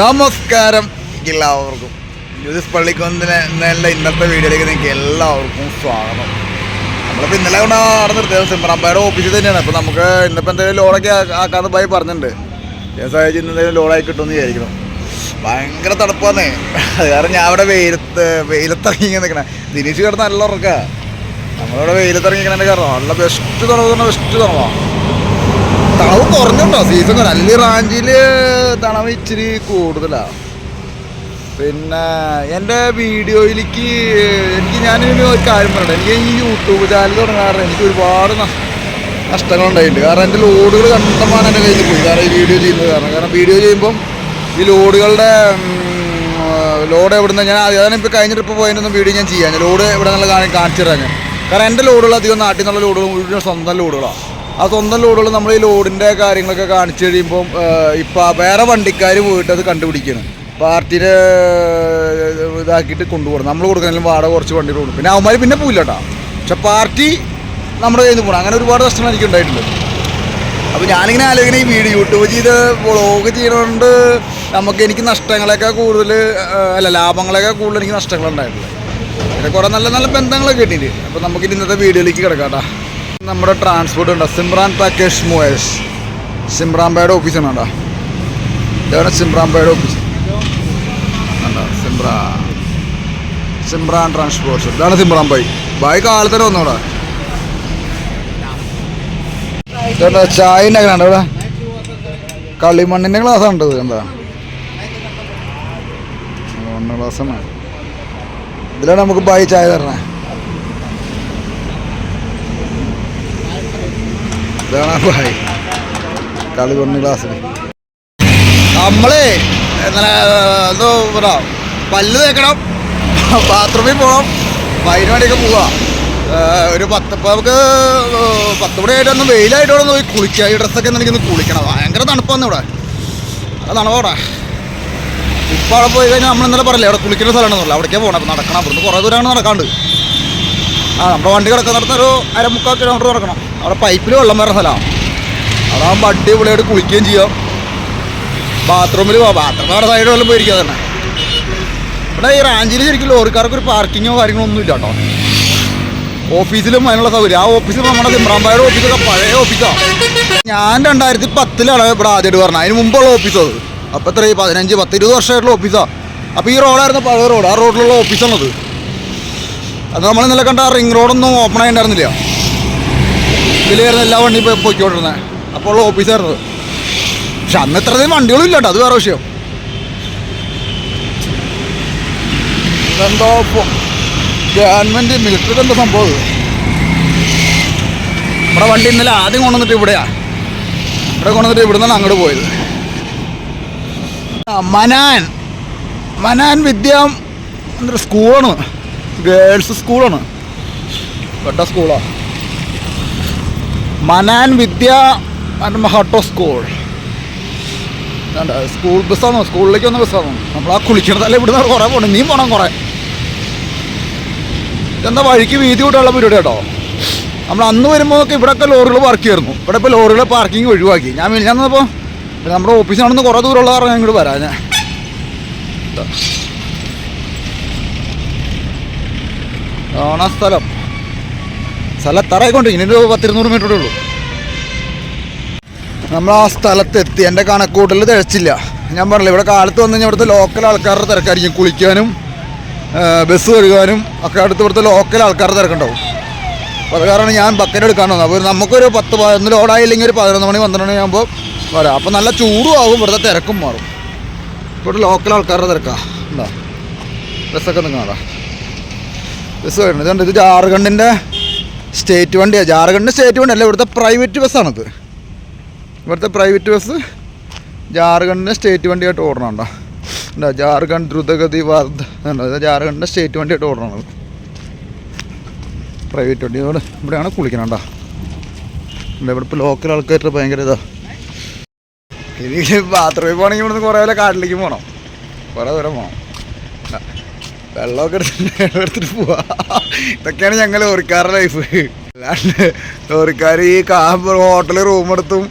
നമസ്കാരം എല്ലാവർക്കും ജ്യൂസ് പള്ളിക്കുന്നിലെ നല്ല ഇന്നത്തെ വീഡിയോയിലേക്ക് നിങ്ങൾക്ക് എല്ലാവർക്കും സ്വാഗതം. നമ്മളിപ്പോൾ ഇന്നലെ കൊണ്ട് നടന്നിട്ട് സിംബ്രാമ്പയുടെ ഓഫീസിൽ തന്നെയാണ്. അപ്പോൾ നമുക്ക് ഇന്നിപ്പോൾ എന്തെങ്കിലും ലോണൊക്കെ ആക്കാന്ന് പോയി പറഞ്ഞിട്ടുണ്ട്. ഞാൻ ഇന്ന് എന്തെങ്കിലും ലോണായി കിട്ടുമെന്ന് വിചാരിക്കണം ഭയങ്കര തണുപ്പാന്നേ. അത് കാരണം ഞാൻ അവിടെ വെയിലത്ത് വെയിലത്തിറങ്ങി നിൽക്കണേ ദിനീഷ് കിടന്ന് നല്ല ഉറക്കാ. നമ്മളിവിടെ വെയിലത്തിറങ്ങി ഇങ്ങനെ കാരണം നല്ല ബെസ്റ്റ് തുറന്നു ബെസ്റ്റ് തണവാണ് തണവ് കുറഞ്ഞുണ്ടോ? സീസൺ അല്ലി റാഞ്ചിയിൽ തണവ് ഇച്ചിരി കൂടുതലാ. പിന്നെ എന്റെ വീഡിയോയിലേക്ക് എനിക്ക് ഞാനിനി ഒരു കാര്യം പറയട്ടെ. എനിക്ക് ഈ യൂട്യൂബ് ചാനൽ തുടങ്ങാറുണ്ട് എനിക്ക് ഒരുപാട് നഷ്- നഷ്ടങ്ങളുണ്ടായിട്ടുണ്ട്. കാരണം എന്റെ ലോഡുകൾ കണ്ടമാണ് എന്റെ കയ്യിൽ പോയി. കാരണം ഈ വീഡിയോ ചെയ്യുന്നത് കാരണം. കാരണം വീഡിയോ ചെയ്യുമ്പം ഈ ലോഡുകളുടെ ലോഡ് എവിടെ നിന്ന് ഞാൻ അതാണ് ഇപ്പോൾ കഴിഞ്ഞ ട്രിപ്പ് പോയതിനൊന്നും വീഡിയോ ഞാൻ ചെയ്യാൻ ലോഡ് എവിടെ നിന്നുള്ള കാണി കാണിച്ചു തരാൻ കാരണം എന്റെ ലോഡുകൾ അധികം നാട്ടിൽ നിന്നുള്ള മുഴുവൻ സ്വന്തം ലോഡുകളാണ് ആ സ്വന്തം ലോഡുകൾ നമ്മൾ ഈ ലോഡിന്റെ കാര്യങ്ങളൊക്കെ കാണിച്ചു കഴിയുമ്പം ഇപ്പം വേറെ വണ്ടിക്കാർ പോയിട്ട് അത് കണ്ടുപിടിക്കണം. പാർട്ടിയുടെ ഇതാക്കിയിട്ട് കൊണ്ടുപോകണം. നമ്മൾ കൊടുക്കുന്നതിലും വാടക കുറച്ച് വണ്ടി കൊടുക്കും. പിന്നെ അവന്മാർ പിന്നെ പോയില്ല കേട്ടോ പക്ഷെ പാർട്ടി നമ്മുടെ കയ്യിൽ നിന്ന് പോകണം. അങ്ങനെ ഒരുപാട് നഷ്ടങ്ങൾ എനിക്ക് ഉണ്ടായിട്ടുണ്ട്. അപ്പോൾ ഞാനിങ്ങനെ ആലോചന ഈ വീഡിയോ യൂട്യൂബ് ചെയ്ത് വ്ളോഗ് ചെയ്യണതുകൊണ്ട് നമുക്ക് എനിക്ക് നഷ്ടങ്ങളൊക്കെ കൂടുതൽ അല്ല ലാഭങ്ങളൊക്കെ കൂടുതൽ എനിക്ക് നഷ്ടങ്ങളുണ്ടായിട്ടുണ്ട് പിന്നെ കുറേ നല്ല നല്ല ബന്ധങ്ങളൊക്കെ കിട്ടിയിട്ടുണ്ട്. അപ്പോൾ നമുക്ക് ഇനി ഇന്നത്തെ വീഡിയോയിലേക്ക് കിടക്കാം കേട്ടോ നമ്മുടെ ട്രാൻസ്പോർട്ട് ഉണ്ട്? സിംറാൻ പാക്കേജ് മൂവേഴ്സ് സിംറാംബയുടെ ബൈയുടെ ഓഫീസാണ് കേട്ടോ. ഇതാണ് സിംറാംബയുടെ ബൈയുടെ ഓഫീസ് സിംറാ സിംറാൻ സിമ്രാൻ ട്രാൻസ്പോർട്ട്സ് ഇതാണ് സിമ്രാൻ ബൈ ബൈ കാലത്തന്നെ വന്നോടാ ചേട്ടാ ചായ ഉണ്ടാക്കണ ഇവിടെ. കളിമണ്ണിന്റെ ഗ്ലാസ്സാണ് ഉണ്ട് എന്താ? മണ്ണ് ഗ്ലാസ്സാണ് ഇതിലാണ് നമുക്ക് ബൈ ചായ തരണേ. ഇതാണ് കളി പറഞ്ഞ ഗ്ലാസ്സിൽ നമ്മളേ എന്നാ എന്തോ പറയാ പല്ല് തേക്കണം ബാത്റൂമിൽ പോകണം അതിന് വേണ്ടിയൊക്കെ പോവാ ഒരു പത്ത് ഇപ്പം നമുക്ക് പത്ത് മണി ഒന്ന് വെയിലായിട്ട് പോയി കുളിക്കുക ഈ ഡ്രസ്സൊക്കെ എനിക്കൊന്ന് കുളിക്കണം. ഭയങ്കര തണുപ്പാന്ന് ഇവിടെ. അതാണ് ഇപ്പോൾ അവിടെ പോയി കഴിഞ്ഞാൽ നമ്മൾ ഇന്നലെ പറയില്ലേ അവിടെ കുളിക്കുന്ന സ്ഥലമാണെന്നല്ല അവിടേക്കേ പോകണം അപ്പോൾ നടക്കണം. അവിടുന്ന് കുറേ ദൂരമാണ് നടക്കാണ്ട്. ആ നമ്മുടെ വണ്ടി കിടക്കുന്നിടത്ത് ഒരു അരമുക്കാൽ കിലോമീറ്റർ നടക്കണം. അവിടെ പൈപ്പിൽ വെള്ളം വരുന്ന സ്ഥലമാണ് അതാകുമ്പോൾ അടിപൊളിയായിട്ട് കുളിക്കുകയും ചെയ്യാം. ബാത്റൂമിൽ പോവാം. ബാത്റൂം അവിടെ സൈഡ് വല്ലതും പോയിരിക്കുക തന്നെ ഇവിടെ ഈ റാഞ്ചിയിൽ ശരിക്കും ലോറിക്കാർക്ക് ഒരു പാർക്കിങ്ങോ കാര്യങ്ങളോ ഒന്നും ഇല്ല കേട്ടോ ഓഫീസിലും അതിനുള്ള സൗകര്യം. ആ ഓഫീസ് നമ്മുടെ സിമ്രാമ്പായുടെ ഓഫീസൊക്കെ പഴയ ഓഫീസാണ് ഞാൻ രണ്ടായിരത്തി പത്തിലാണ് ഇവിടെ ആദ്യമായിട്ട് പറഞ്ഞത് അതിന് മുമ്പുള്ള ഓഫീസ് അത്. അപ്പോൾ എത്ര? ഈ പതിനഞ്ച് പത്ത് ഇരുപത് വർഷമായിട്ടുള്ള ഓഫീസാണ് അപ്പോൾ ഈ റോഡായിരുന്നു പഴയ റോഡ്. ആ റോഡിലുള്ള ഓഫീസാണത്. അത് നമ്മൾ ഇന്നലെ കണ്ട റിംഗ് റോഡൊന്നും ഓപ്പൺ ആയിട്ടുണ്ടായിരുന്നില്ല. ഇതിലായിരുന്നു എല്ലാ വണ്ടിയും ഇപ്പോൾ പോയിക്കൊണ്ടിരുന്നത് അപ്പോൾ ഉള്ള ഓഫീസായിരുന്നു പക്ഷെ അന്ന് ഇത്രയും വണ്ടികളും ഇല്ല കേട്ടോ അത് വേറെ വിഷയം. ഇതെന്തോ ഗവൺമെന്റ് മിലിറ്ററി എന്തോ സംഭവം. നമ്മുടെ വണ്ടി ഇന്നലെ ആദ്യം കൊണ്ടുവന്നിട്ട് ഇവിടെയാ. ഇവിടെ കൊണ്ടുവന്നിട്ട് ഇവിടെ നിന്നാണ് അങ്ങോട്ട് പോയത് മനാൻ. മനാൻ വിദ്യ സ്കൂളാണ്. ഗേൾസ് സ്കൂളാണ്. പെട്ട സ്കൂളാണ് മനാൻ വിദ്യ മഹാട്ടോ സ്കൂൾ സ്കൂൾ ബസ്സാണോ സ്കൂളിലേക്ക് വന്ന ബസ്സാണോ നമ്മൾ ആ കുളിക്കണതല്ല ഇവിടുന്ന് കുറേ പോണം. നീ പോണം കുറേ. എന്താ വഴിക്ക് വീതി കൂട്ടാനുള്ള പരിപാടി കേട്ടോ? നമ്മൾ അന്ന് വരുമ്പോഴൊക്കെ ഇവിടെയൊക്കെ ലോറികൾ പാർക്ക് ചെയ്യായിരുന്നു ഇവിടെ ഇപ്പോൾ ലോറികൾ പാർക്കിംഗ് ഒഴിവാക്കി. ഞാൻ വിളിച്ചാൽ വന്നപ്പോൾ നമ്മുടെ ഓഫീസാണെന്ന് കുറേ ദൂരമുള്ള കാരണം ഇങ്ങോട്ട് വരാം ഞാൻ ഇതാ. സ്ഥലം. സ്ഥലം തറയിക്കൊണ്ട് ഇനി പത്തിരുന്നൂറ് മീറ്ററേ ഉള്ളൂ. നമ്മൾ ആ സ്ഥലത്തെത്തി. എന്റെ കണക്കൂട്ടൽ തികച്ചില്ല. ഞാൻ പറഞ്ഞില്ല ഇവിടെ കാലത്ത് വന്നു കഴിഞ്ഞാൽ ഇവിടുത്തെ ലോക്കൽ ആൾക്കാരുടെ തിരക്കായിരിക്കും. കുളിക്കാനും ബസ് കഴുകാനും ഒക്കെ അടുത്ത് ഇവിടുത്തെ ലോക്കൽ ആൾക്കാരുടെ തിരക്കുണ്ടാവും. അപ്പോൾ അത് കാരണം ഞാൻ ബക്കറ്റ് എടുക്കാൻ വന്നു. അപ്പോൾ നമുക്കൊരു പത്ത് പതിനൊന്ന് ലോഡായില്ലെങ്കിൽ ഒരു പതിനൊന്ന് മണി പന്ത്രണ്ട് മണി ആകുമ്പോൾ വരാം. അപ്പോൾ നല്ല ചൂടും ആകും ഇവിടുത്തെ തിരക്കും മാറും. ഇവിടെ ലോക്കൽ ആൾക്കാരുടെ തിരക്കാ. ഉണ്ടോ ബസ്സൊക്കെ നിങ്ങളാ ബസ് വരുന്നത് ഇത് ജാർഖണ്ഡിന്റെ സ്റ്റേറ്റ് വണ്ടിയാണ് ജാർഖണ്ഡിന്റെ സ്റ്റേറ്റ് വണ്ടി അല്ല ഇവിടുത്തെ പ്രൈവറ്റ് ബസ്സാണിത്. ഇവിടുത്തെ പ്രൈവറ്റ് ബസ് ജാർഖണ്ഡിന്റെ സ്റ്റേറ്റ് വണ്ടിയായിട്ട് ഓടണുണ്ടോ? എന്താ ജാർഖണ്ഡ് ദ്രുതഗതി വർദ്ധ ഇത് ജാർഖണ്ഡിന്റെ സ്റ്റേറ്റ് വണ്ടിയായിട്ട് ഓടണത് പ്രൈവറ്റ് വണ്ടി. ഇവിടെ ഇവിടെയാണ് കുളിക്കണണ്ട? ഇവിടെ ഇപ്പോൾ ലോക്കൽ ആൾക്കാരുടെ ഭയങ്കര ഇതാ. ബാത്റൂമിൽ പോകണമെങ്കിൽ ഇവിടുന്ന് കുറേ കാട്ടിലേക്ക് പോകണം കുറേ ദൂരം പോകണം വെള്ളമൊക്കെ എടുത്തിട്ട് എടുത്തിട്ട് പോവാ. ഇതൊക്കെയാണ് ഞങ്ങൾ ലോറിക്കാരുടെ ലൈഫ് അല്ലാണ്ട് ലോറിക്കാർ ഈ ഹോട്ടൽ റൂം എടുത്തും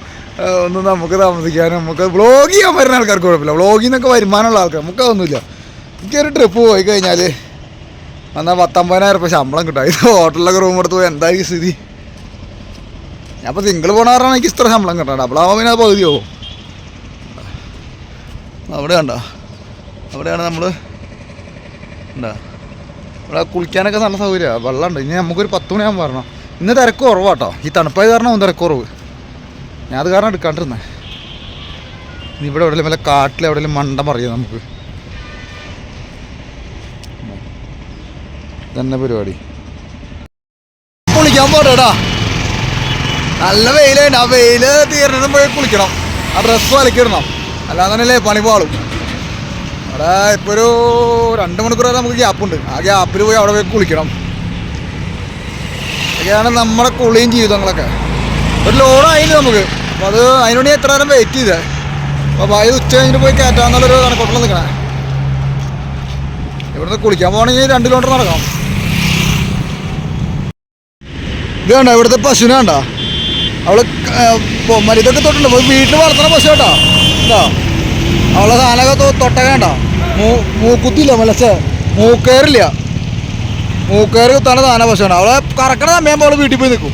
ഒന്നും നമുക്ക് താമസിക്കാനും നമുക്ക് വ്ളോഗ് ചെയ്യാൻ വരുന്ന ആൾക്കാർക്ക് കുഴപ്പമില്ല. വ്ളോഗിൽ നിന്നൊക്കെ വരുമാനമുള്ള ആൾക്കാർ നമുക്ക് അതൊന്നുമില്ല. എനിക്കൊരു ട്രിപ്പ് പോയി കഴിഞ്ഞാൽ എന്നാൽ പത്തൊമ്പതിനായിരം രൂപ ശമ്പളം കിട്ടും. ഇത് ഹോട്ടലിലൊക്കെ റൂം എടുത്ത് പോയി എന്തായിരിക്കും സ്ഥിതി? ഞാൻ ഇപ്പോൾ സിംഗിൾ പോണ പറഞ്ഞാൽ എനിക്ക് ഇത്ര ശമ്പളം കിട്ടണം. ഡബിളാവുമ്പോൾ പിന്നെ പകുതിയാവും. പകുതി അവിടെ കണ്ടോ? അവിടെയാണ് നമ്മൾ എന്താ ഇവിടെ കുളിക്കാനൊക്കെ നല്ല സൗകര്യമാണ് വെള്ളമുണ്ട്. ഇനി നമുക്കൊരു പത്ത് മണിയാകുമ്പോൾ വരണം. ഇന്ന് തിരക്ക് കുറവാട്ടോ. ഈ തണുപ്പായത് കാരണം തിരക്ക് കുറവ്. ഞാൻ അത് കാരണം എടുക്കാണ്ടിരുന്നേ. ഇനി ഇവിടെ എവിടെയെങ്കിലും വല്ല കാട്ടിൽ എവിടെയെങ്കിലും മണ്ടം പറയാം നമുക്ക്. തന്നെ പരിപാടി. കുളിക്കാൻ പോട്ടെടാ നല്ല വെയിലുണ്ട്. ആ തീർന്നിട്ട് പോയി കുളിക്കണം. ആ ഡ്രസ്സ് വലക്കിടണം. അല്ലാതെ തന്നെയല്ലേ പണി പാളും. അവിടെ ഇപ്പോൾ ഒരു രണ്ട് മണിക്കൂർ വരെ നമുക്ക് ഗ്യാപ്പുണ്ട് ആ ഗ്യാപ്പിൽ പോയി അവിടെ പോയി കുളിക്കണം. ഇതൊക്കെയാണ് നമ്മുടെ കുളിയും ജീവിതങ്ങളൊക്കെ. ഒരു ലോഡായില്ല നമുക്ക്? അപ്പോൾ അത് അതിനുവേണ്ടി എത്ര നേരം വെയിറ്റ് ചെയ്തേ? അപ്പോൾ വായു ഉച്ച കഴിഞ്ഞിട്ട് പോയി കയറ്റാന്നുള്ളൊരു കണക്കോട്ടിൽ നിൽക്കണേ. ഇവിടുന്ന് കുളിക്കാൻ പോകണമെങ്കിൽ രണ്ട് കിലോമീറ്റർ നടക്കണം. ഇത് വേണ്ട ഇവിടുത്തെ പശുവിനെ വേണ്ട അവൾ മരുതൊക്കെ തൊട്ടുണ്ട് വീട്ടിൽ വളർത്തണ പശു കേട്ടോ. എന്താ അവളെ സാധനമൊക്കെ മൂ മൂക്കുത്തില്ല മലച്ച് മൂക്കേറില്ല. മൂക്കേറി കുത്താണ് സാധന പശുവാണ് അവളെ കറക്കണ സമയം അവൾ വീട്ടിൽ പോയി നിൽക്കും.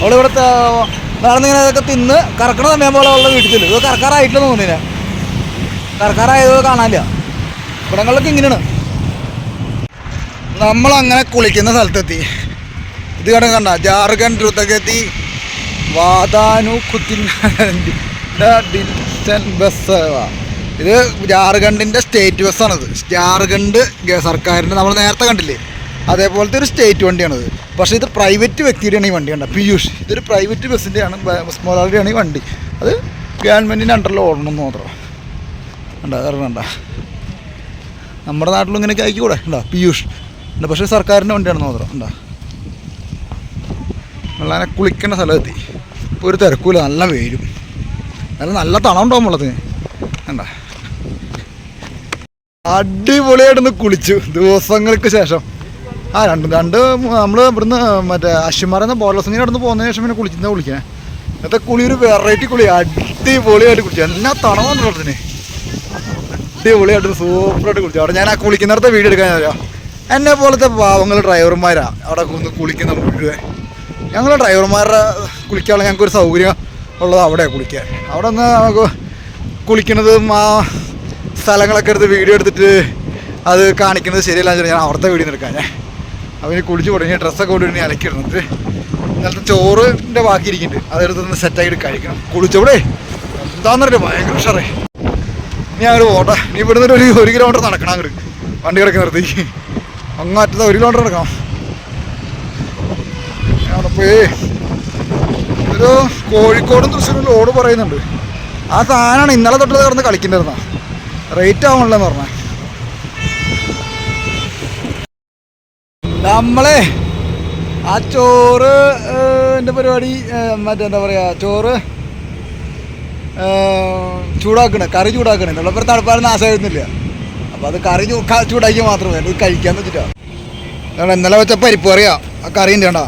അവളിവിടെ നടന്നിങ്ങനെ അതൊക്കെ തിന്ന് കറക്കണ സമയം പോലെ അവളുടെ വീട്ടിൽ ചെല്ലും. ഇത് കറക്കാറായിട്ടില്ല തോന്നിനെ കറക്കാറായത് കാണാനില്ല. ഇവിടങ്ങളിലൊക്കെ ഇങ്ങനെയാണ്. നമ്മളങ്ങനെ കുളിക്കുന്ന സ്ഥലത്തെത്തി. ഇത് കണ്ട കണ്ട? ജാർഖണ്ഡ് ദ്രുതഗതി വാതാനു കുത്തിൻ ബസ് ഇത് ജാർഖണ്ഡിന്റെ സ്റ്റേറ്റ് ബസ്സാണിത് ജാർഖണ്ഡ് സർക്കാരിന്റെ നമ്മൾ നേരത്തെ കണ്ടില്ലേ? അതേപോലത്തെ ഒരു സ്റ്റേറ്റ് വണ്ടിയാണിത്. പക്ഷേ ഇത് പ്രൈവറ്റ് വ്യക്തിയുടെയാണ് ഈ വണ്ടി കണ്ട പിയൂഷ്. ഇതൊരു പ്രൈവറ്റ് ബസ്സിന്റെയാണ് ബസ് മുതലാളിയുടെയാണ് ഈ വണ്ടി. അത് ഗവൺമെന്റിന്റെ അണ്ടറിൽ ഓടണം എന്ന് മാത്രം. കണ്ട? കണ്ട? നമ്മുടെ നാട്ടിലും ഇങ്ങനെയൊക്കെ ആയിക്കൂടെ? ഉണ്ടോ പിയൂഷ്. ഉണ്ട് പക്ഷേ സർക്കാരിന്റെ വണ്ടിയാണെന്ന് മാത്രം. ഉണ്ടോ വെള്ളാനെ കുളിക്കേണ്ട സ്ഥലമെത്തി ഇപ്പോൾ ഒരു തിരക്കൂല. നല്ല വെയിലും. നല്ല നല്ല തണമുണ്ടാവും വെള്ളത്തിന്. കണ്ട? അടിപൊളിയായിട്ടൊന്ന് കുളിച്ചു. ദിവസങ്ങൾക്ക് ശേഷം. ആ രണ്ട് രണ്ട് നമ്മൾ ഇവിടുന്ന് മറ്റേ അശ്വമാരെന്ന ബോർഡർസിങ്ങനെ അവിടുന്ന് പോകുന്നതിന് ശേഷം പിന്നെ കുളിച്ചിരുന്ന കുളിക്കാൻ ഇന്നത്തെ കുളി ഒരു വെറൈറ്റി കുളി. അടിപൊളിയായിട്ട് കുളിച്ചു. എന്നാ തണവാണ് വെള്ളത്തിന് അടിപൊളിയായിട്ട് സൂപ്പറായിട്ട് കുളിച്ചു. അവിടെ ഞാൻ ആ കുളിക്കുന്നിടത്തെ വീഡിയോ എടുക്കാൻ അറിയാം എന്നെ പോലത്തെ പാവങ്ങൾ ഡ്രൈവർമാരാ. അവിടെ ഒന്ന് കുളിക്കുന്ന മുഴുവൻ. ഞങ്ങൾ ഡ്രൈവർമാരുടെ കുളിക്കാനുള്ള ഞങ്ങൾക്ക് ഒരു സൗകര്യം ഉള്ളത് അവിടെയാണ് കുളിക്കാൻ. അവിടെ നിന്ന് നമുക്ക് കുളിക്കുന്നതും ആ സ്ഥലങ്ങളൊക്കെ എടുത്ത് വീഡിയോ എടുത്തിട്ട് അത് കാണിക്കുന്നത് ശരിയല്ല ഞാൻ അവിടുത്തെ വീഡിയോ എടുക്കാൻ ഞാൻ അവന് കുളിച്ച് തുടങ്ങി ഡ്രസ്സൊക്കെ കൊണ്ടുവരുന്ന അലക്കിടുന്നിട്ട് ഇന്നലത്തെ ചോറിന്റെ ബാക്കി ഇരിക്കുന്നുണ്ട്. അതെടുത്തൊന്ന് സെറ്റായിട്ട് കഴിക്കണം. കുളിച്ചവിടെ എന്താണെന്നറിയോ ഭയങ്കര ഉഷാറേ. ഇനി ഒരു ഓട്ട നീ ഇവിടുന്ന് ഒരു ഒരു കിലോമീറ്റർ നടക്കണം അങ്ങോട്ട്. വണ്ടി കിടക്കുന്ന നിർത്തി. അങ്ങറ്റത്തെ ഒരു കിലോമീറ്റർ നടക്കണം. അവിടെ പോയി. ഒരു കോഴിക്കോടും തൃശ്ശൂരും ലോഡ് പറയുന്നുണ്ട്. ആ സാധനമാണ് ഇന്നലെ തൊട്ട് കിടന്ന് കളിക്കേണ്ടിരുന്ന റേറ്റ് ആവണല്ലോ പറഞ്ഞ. നമ്മളെ ആ ചോറ് എന്റെ പരിപാടി മറ്റേ എന്താ പറയുക ചോറ് ചൂടാക്കണേ കറി ചൂടാക്കണേ. എന്നുള്ളപ്പോൾ തണുപ്പാലും നാശമായിരുന്നില്ല അപ്പോൾ അത് കറി ചൂടാക്കി മാത്രമേ അത് കഴിക്കാൻ വെച്ചിട്ടാണ് ഇന്നലെ വെച്ച പരിപ്പ് കറിയാ. ആ കറി ഉണ്ട് കണ്ടാ.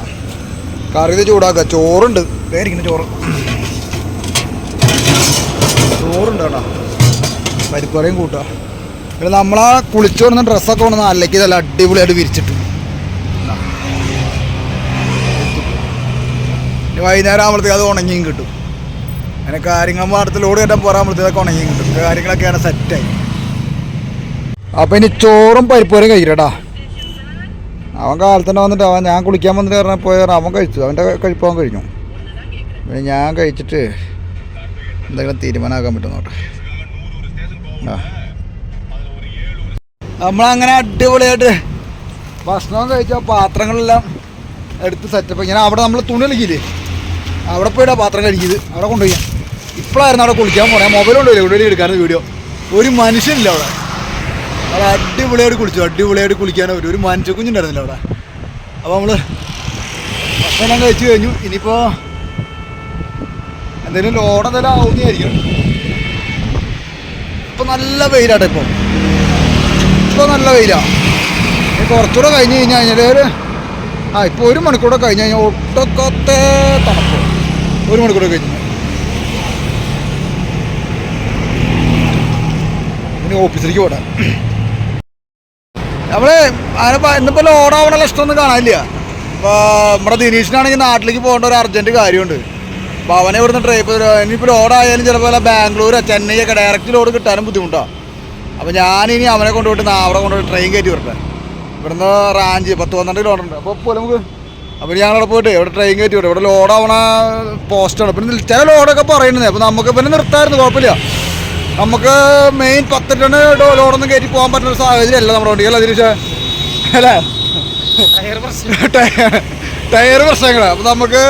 കറി ഇത് ചൂടാക്കുക. ചോറുണ്ട്. ചോറ് ചോറുണ്ട് കേട്ടോ കറിയും കൂട്ടുക. പിന്നെ നമ്മളാ കുളിച്ചു കൊണ്ടുന്ന ഡ്രസ്സൊക്കെ കൊണ്ടുവന്ന അല്ലയ്ക്ക് നല്ല അടിപൊളിയായിട്ട് വിരിച്ചിട്ടു. വൈകുന്നേരം ആകുമ്പോഴത്തേക്ക് അത് ഉണങ്ങിയും കിട്ടും. അങ്ങനെ കാര്യങ്ങൾ അടുത്ത് ലോഡ് കയറ്റാൻ പോരാകുമ്പോഴത്തേക്ക് ഉണങ്ങിയും കിട്ടും. കാര്യങ്ങളൊക്കെയാണ് സെറ്റായി അപ്പം ഇനി ചോറും പരിപ്പൂരം കഴിക്കട്ടാ അവൻ കാലത്തന്നെ വന്നിട്ട് അവൻ ഞാൻ കുളിക്കാൻ വന്നിട്ട് പറഞ്ഞാൽ പോയ അവൻ കഴിച്ചു. അവന്റെ കഴിപ്പവൻ കഴിഞ്ഞു. പിന്നെ ഞാൻ കഴിച്ചിട്ട് എന്തെങ്കിലും തീരുമാനമാക്കാൻ പറ്റും നോട്ടെ ആ നമ്മളങ്ങനെ അടിപൊളിയായിട്ട് ഭക്ഷണം കഴിച്ച പാത്രങ്ങളെല്ലാം എടുത്ത് സെറ്റപ്പ്. ഇങ്ങനെ അവിടെ നമ്മൾ തുണി കളിക്കില്ലേ അവിടെ പോയിട്ടാ പാത്രം കഴിക്കുന്നത് അവിടെ കൊണ്ടുപോയി ഇപ്പോഴായിരുന്നു അവിടെ കുളിക്കാൻ പോണേ. മൊബൈൽ കൊണ്ടുപോയി ഇവിടെ എടുക്കാൻ വീഡിയോ ഒരു മനുഷ്യനില്ല അവിടെ. അവിടെ അടിപൊളിയായിട്ട് കുളിച്ചു. അടിപൊളിയായിട്ട് കുളിക്കാനോ ഒരു ഒരു മനുഷ്യ കുഞ്ഞുണ്ടായിരുന്നില്ല അവിടെ. അപ്പോൾ നമ്മൾ ഭക്ഷണം കഴിച്ചു കഴിഞ്ഞു. ഇനിയിപ്പോൾ എന്തെങ്കിലും ലോഡ് എന്തെങ്കിലും ആവുന്നതായിരിക്കും. ഇപ്പൊ നല്ല വെയിലാണ് ഇപ്പൊ. ഇപ്പൊ നല്ല വെയിലാ. കുറച്ചുകൂടെ കഴിഞ്ഞ് കഴിഞ്ഞാൽ ഒരു ആ ഇപ്പൊ ഒരു മണിക്കൂടെ കഴിഞ്ഞ് കഴിഞ്ഞാൽ ഒട്ടക്കത്തെ തണുപ്പ്. ഒരു മണിക്കൂർ കഴിഞ്ഞു ഇനി ഓഫീസിലേക്ക് പോട്ടെ. നമ്മൾ അങ്ങനെ ഇന്നിപ്പോൾ ഇഷ്ടമൊന്നും കാണാനില്ല. അപ്പോൾ നമ്മുടെ ദിനീഷിനാണെങ്കിൽ നാട്ടിലേക്ക് പോകേണ്ട ഒരു അർജന്റ് കാര്യമുണ്ട്. അപ്പൊ അവനെ ഇവിടുന്ന് ട്രൈ ഇനിയിപ്പോൾ ലോഡായാലും ചിലപ്പോൾ ബാംഗ്ലൂർ ചെന്നൈ ഒക്കെ ഡയറക്റ്റ് ലോഡ് കിട്ടാനും ബുദ്ധിമുട്ടാണ് അപ്പോൾ ഞാനിനി അവനെ കൊണ്ടുപോയിട്ട് നാ- അവിടെ കൊണ്ടുപോയി ട്രെയിൻ കയറ്റി വരട്ടെ ഇവിടുന്ന് റാഞ്ചി പത്ത് പന്ത്രണ്ട് ലോഡ് ഉണ്ട്. അപ്പോൾ ഇപ്പോൾ നമുക്ക് അപ്പോൾ അവിടെ പോയിട്ട് ഇവിടെ ട്രെയിൻ കയറ്റി വിടും ഇവിടെ ലോഡാവണ പോസ്റ്റാണ് പിന്നെ ചില ലോഡൊക്കെ പറയുന്നത് അപ്പോൾ നമുക്ക് പിന്നെ നിർത്തായിരുന്നു കുഴപ്പമില്ല. നമുക്ക് മെയിൻ പത്ത് ടൺ ലോഡൊന്നും കയറ്റി പോകാൻ പറ്റുന്ന ഒരു സാഹചര്യമല്ല നമ്മുടെ വണ്ടികൾ അതിന് അല്ലേ? ടയർ പ്രശ്നങ്ങൾ അപ്പോൾ നമുക്ക്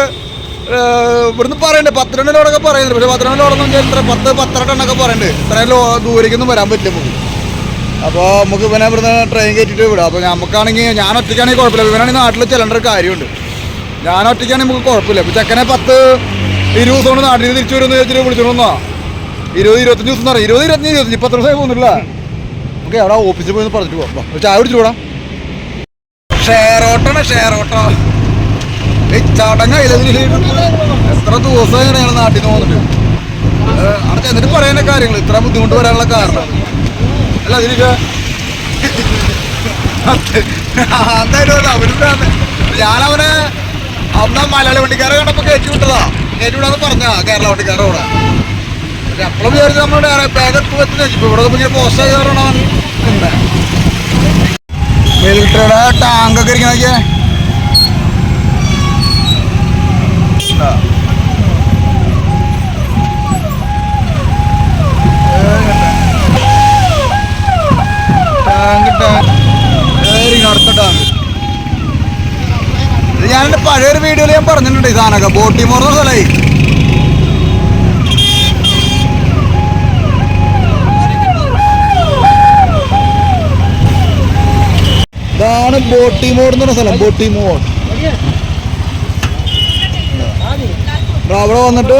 ഇവിടുന്ന് പറയണ്ടേ പത്തിരണ്ട് ലോഡൊക്കെ പറയുന്നുണ്ട് പക്ഷെ പന്ത്രണ്ട് ലോഡെന്ന് വെച്ചാൽ ഇത്ര പത്ത് പത്തര എണ്ണൊക്കെ പറയുന്നുണ്ട് ഇത്രയും ലോ ദൂരേക്കൊന്നും വരാൻ പറ്റില്ല നമുക്ക്. അപ്പോൾ നമുക്ക് ഇവനെ ഇവിടുന്ന് ട്രെയിൻ കയറ്റിയിട്ട് വിടാം. അപ്പോൾ നമുക്കാണെങ്കിൽ ഞാൻ ഒറ്റയ്ക്കാണെങ്കിൽ കുഴപ്പമില്ല. ഇവനാണെങ്കിൽ നാട്ടിൽ ചെല്ലേണ്ട ഒരു കാര്യമുണ്ട്. ഞാൻ ഒറ്റയ്ക്കാണെങ്കിൽ നമുക്ക് കുഴപ്പമില്ല. ഇപ്പോൾ ചെക്കനെ പത്ത് ഇരുപത് ദിവസം കൊണ്ട് നാട്ടിൽ തിരിച്ചു വരുമെന്ന് ചോദിച്ചിട്ട് വിളിച്ചോളൂന്നാ ഇരുപത് ഇരുപത്തഞ്ച് ദിവസം പറയാം. ഇരുപത് ഇരുപത്തഞ്ച് ഇരുപത്തഞ്ച്. ഇപ്പം ദിവസമായി പോകുന്നില്ല? നമുക്ക് എവിടെ ഓഫീസിൽ പോയി പറഞ്ഞിട്ട് പോകാം ചായ കുടിച്ചു കൂടാം ഷെയർ ഓട്ടോ ഷെയർ ഓട്ടോ. ചടങ്ങ എത്ര ദിവസം ഞങ്ങൾ നാട്ടിൽ നിന്ന് പോകുന്നുണ്ട് അവിടെ ചെന്നിട്ട് പറയുന്ന കാര്യങ്ങൾ. ഇത്ര ബുദ്ധിമുട്ട് വരാനുള്ള കാരണം. അല്ല അതിനൊക്കെ എന്തായാലും ഞാനവനെ അന്ന് മലയാളി വണ്ടിക്കാരെ കണ്ടപ്പോ കയറ്റി വിട്ടതാ. കയറ്റി വിടാന്ന് പറഞ്ഞാ കേരള വണ്ടിക്കാരുടെ കൂടെ. പക്ഷെ വിചാരിച്ചു നമ്മൾ എടുത്ത് വെച്ചിട്ട് ഇപ്പൊ ഇവിടെ ഇങ്ങനെ പോസ്റ്റ് കയറണം മിലിറ്ററിയുടെ ടാങ്കൊക്കെ ഇരിക്കണ പഴയൊരു വീഡിയോയിൽ ഞാൻ പറഞ്ഞിട്ടുണ്ട് ഈ ബോട്ടി ബോട്ടിമോർ എന്ന സ്ഥലമായി. ഇതാണ് ബോട്ടിമോർ എന്ന് പറഞ്ഞ സ്ഥലം ബോട്ടിമോർ അവിടെ വന്നിട്ട്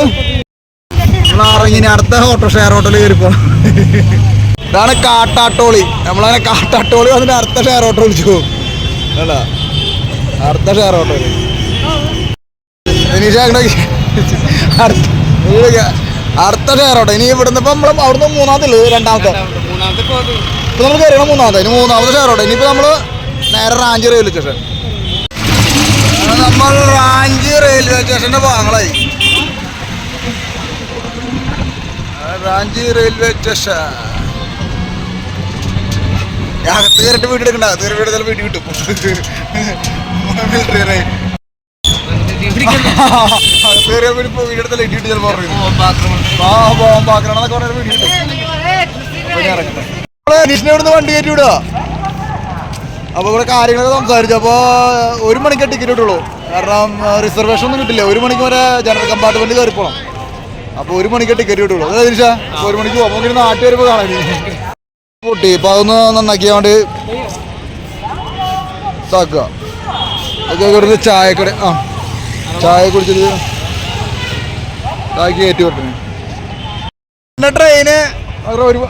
ഇറങ്ങി അടുത്ത ഓട്ടോ ഷെയർ ഓട്ടോയിൽ കയറിപ്പോ. ഇതാണ് കാട്ടാട്ടോളി. നമ്മളങ്ങനെ കാട്ടാട്ടോളി വന്നിട്ട് അടുത്ത ഷെയർ ഓട്ടോ വിളിച്ചു. അല്ല അടുത്ത ഷെയർ ഓട്ടോ ഇനി അടുത്ത ഷെയർ ഇനി ഇവിടുന്ന് ഇപ്പം നമ്മൾ അവിടുന്ന് മൂന്നാമത്തെ രണ്ടാമത്തെ. ഇപ്പൊ നമ്മൾ കയറിയണം മൂന്നാമത്തെ. ഇനി മൂന്നാമത്തെ ഷെയറോട്ടെ ഇനിയിപ്പോ നമ്മൾ നേരെ റാഞ്ചി റെയിൽവേ സ്റ്റേഷൻ. നമ്മൾ റാഞ്ചി റെയിൽവേ സ്റ്റേഷന്റെ ഭാഗങ്ങളായി. Ranchi railway station. ഞാൻ അകത്ത് കയറിട്ട് വീട് എടുക്കണ്ട. അകത്ത് കയറി വീട് വീട് കിട്ടും. ഇപ്പൊ വീടെടുത്തല്ല ഇട്ടിട്ട് ചിലപ്പോൾ ആ ബോംബ് ആക്രമണം എന്നൊക്കെ പറഞ്ഞ ഇവിടുന്ന് വണ്ടി കയറ്റി വിടുക. അപ്പൊ ഇവിടെ കാര്യങ്ങളൊക്കെ സംസാരിച്ചു. അപ്പൊ ഒരു മണിക്കേ ടിക്കറ്റ് കിട്ടുള്ളൂ. കാരണം റിസർവേഷൻ ഒന്നും കിട്ടില്ല. ഒരു മണിക്ക് വരെ ജനറൽ കമ്പാർട്ട്മെന്റ് കയറി പോകണം അപ്പൊ ഒരു മണിക്കേ ടിക്കറ്റ് കിട്ടുള്ളൂ. അതെ ദിനിഷ ഒരു മണിക്ക് പോകും നമുക്ക് നാട്ടിൽ വരുമ്പോൾ കാണാൻ. പൊട്ടി. ഇപ്പൊ അതൊന്ന് നന്നാക്കിയാ വേണ്ടി ഇതാക്കുക. ചായക്കട. ആ. ചായ കുടിച്ചിട്ട് ചായക്ക് കയറ്റി വിട്ടു ട്രെയിന് ഒരു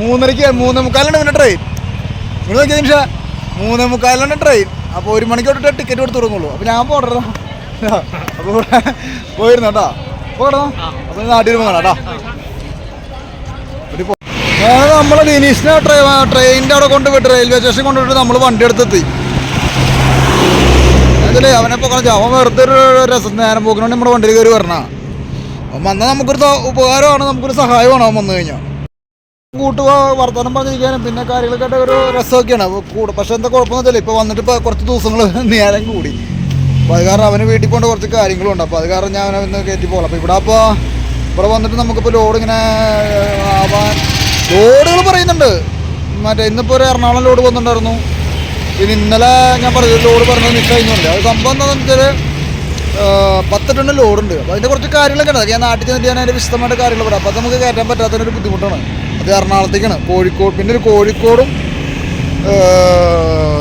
മൂന്നരക്ക് മൂന്നേ മുക്കാലാണ് പിന്നെ ട്രെയിൻ ഇവിടെ നോക്കിയ നിമിഷം മൂന്നേ മുക്കാലാണ് ട്രെയിൻ അപ്പോൾ ഒരു മണിക്കോട്ട് ടിക്കറ്റ് കൊടുത്ത് തുടങ്ങുള്ളൂ അപ്പോൾ ഞാൻ പോടണം അപ്പോൾ പോയിരുന്നു കേട്ടോ. പോകണം അപ്പോൾ നാട്ടിൽ പോകണം കാണാം കേട്ടോ നമ്മൾ ദിനീഷിനെ ട്രെയിനിന്റെ അവിടെ കൊണ്ടുപോയിട്ട് റെയിൽവേ സ്റ്റേഷൻ കൊണ്ടുപോയിട്ട് നമ്മൾ വണ്ടി എടുത്തെത്തി. അതല്ലേ അവനെ പോകണം അവൻ വെറുതെ ഒരു രസം നേരം പോക്കണോണ്ട് നമ്മുടെ വണ്ടിയിൽ കയറി വരണ. അവൻ വന്നാൽ നമുക്കൊരു ഉപകാരമാണ് നമുക്കൊരു സഹായമാണ് അവൻ വന്നു കഴിഞ്ഞാൽ കൂട്ട് വർത്തമാനം പറഞ്ഞിരിക്കാനും പിന്നെ കാര്യങ്ങളൊക്കെ ഒരു രസമൊക്കെയാണ്. കൂടെ പക്ഷെ എന്താ കുഴപ്പമൊന്നും വെച്ചാൽ ഇപ്പോൾ വന്നിട്ട് ഇപ്പോൾ കുറച്ച് ദിവസങ്ങൾ നേരം കൂടി. അപ്പോൾ അത് കാരണം അവന് വീട്ടിൽ പോകേണ്ട കുറച്ച് കാര്യങ്ങളുണ്ട്. അപ്പോൾ അത് കാരണം ഞാൻ അവനെ കയറ്റി പോകണം. അപ്പോൾ ഇവിടെ അപ്പോൾ ഇവിടെ വന്നിട്ട് നമുക്കിപ്പോൾ ലോഡ് ഇങ്ങനെ ആവാൻ ലോഡുകൾ പറയുന്നുണ്ട്. മറ്റേ ഇന്നിപ്പോൾ ഒരു എറണാകുളം ലോഡ് വന്നിട്ടുണ്ടായിരുന്നു. പിന്നെ ഇന്നലെ ഞാൻ പറഞ്ഞു ലോഡ് പറഞ്ഞത് നിൽക്കുന്നുണ്ട് അത് സംഭവം എന്താണെന്ന് വെച്ചാൽ പത്ത് ടണ്ണ് ലോഡുണ്ട്. അപ്പോൾ അതിന്റെ കുറച്ച് കാര്യങ്ങളൊക്കെ ഉണ്ട്. ഞാൻ നാട്ടിൽ ചെന്നിട്ട് ഞാൻ അതിന്റെ വിശദമായിട്ട് കാര്യങ്ങൾ പറയാം. അപ്പോൾ നമുക്ക് കയറ്റാൻ പറ്റാത്തതിനൊരു ബുദ്ധിമുട്ടാണ്. അത് എറണാകുളത്തേക്കാണ്. കോഴിക്കോട് പിന്നെ ഒരു കോഴിക്കോടും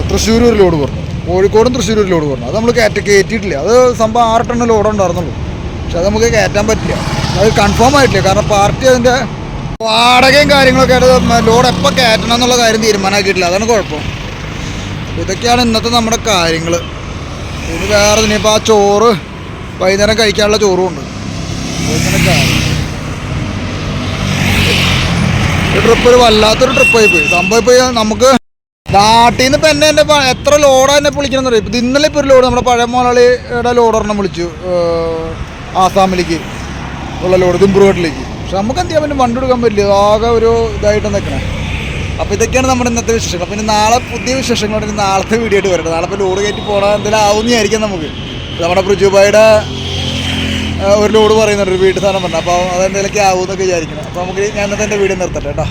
തൃശ്ശൂരും ഒരു ലോഡ് പറഞ്ഞു കോഴിക്കോടും തൃശ്ശൂർ ഒരു ലോഡ് പറഞ്ഞു അത് നമ്മൾ കയറ്റി കയറ്റിയിട്ടില്ല. അത് സംഭവം ആറ് ടണ്ണ് ലോഡ് ഉണ്ടായിരുന്നുള്ളൂ. പക്ഷെ അത് നമുക്ക് കയറ്റാൻ പറ്റില്ല. അത് കൺഫേം ആയിട്ടില്ല. കാരണം പാർട്ടി അതിന്റെ വാടകയും കാര്യങ്ങളൊക്കെ ആയിട്ട് ലോഡ് എപ്പോൾ കയറ്റണം എന്നുള്ള കാര്യം തീരുമാനമാക്കിയിട്ടില്ല. അതാണ് കുഴപ്പം. ഇതൊക്കെയാണ് ഇന്നത്തെ നമ്മുടെ കാര്യങ്ങൾ ഇനി വേറെ ഇനിയിപ്പോൾ ആ ചോറ് വൈകുന്നേരം കഴിക്കാനുള്ള ചോറും ഉണ്ട്. ട്രിപ്പ് ഒരു വല്ലാത്തൊരു ട്രിപ്പായി പോയി. സംഭവം ഇപ്പോൾ നമുക്ക് നാട്ടിൽ നിന്ന് ഇപ്പം എന്നെ എന്റെ എത്ര ലോഡാണ് എന്നെ വിളിക്കണം അറിയാം? ഇപ്പം ഇന്നലെ ഇപ്പോൾ ഒരു ലോഡ് നമ്മുടെ പഴയ മുതലാളിയുടെ ലോഡ് ഒരെണ്ണം വിളിച്ചു ആസാമിലേക്ക് ഉള്ള ലോഡ് ദിംബ്രുഘട്ടിലേക്ക് പക്ഷെ നമുക്ക് എന്ത് ചെയ്യാൻ പറ്റും? വണ്ടി എടുക്കാൻ പറ്റില്ല. ആകെ ഒരു ഇതായിട്ട് നിൽക്കണേ അപ്പോൾ ഇതൊക്കെയാണ് നമ്മുടെ ഇന്നത്തെ വിശേഷങ്ങൾ. പിന്നെ നാളെ പുതിയ വിശേഷങ്ങളോട് നാളത്തെ വീഡിയോ ആയിട്ട് വരട്ടെ നാളെ ഇപ്പോൾ ലോഡ് കയറ്റി പോകണം എന്തെങ്കിലും ആവുന്നതായിരിക്കും നമുക്ക്. നമ്മുടെ പ്രജുബായുടെ ഒരു ലോഡ് പറയുന്നുണ്ട് ഒരു വീട്ടു സാധനം പറഞ്ഞു. അപ്പോൾ അതെന്തെങ്കിലുമൊക്കെ ആവുമെന്നൊക്കെ വിചാരിക്കണം അപ്പോൾ നമുക്ക് ഞാൻ ഇന്നത്തെ എന്റെ വീഡിയോ നിർത്തട്ടെ കേട്ടോ.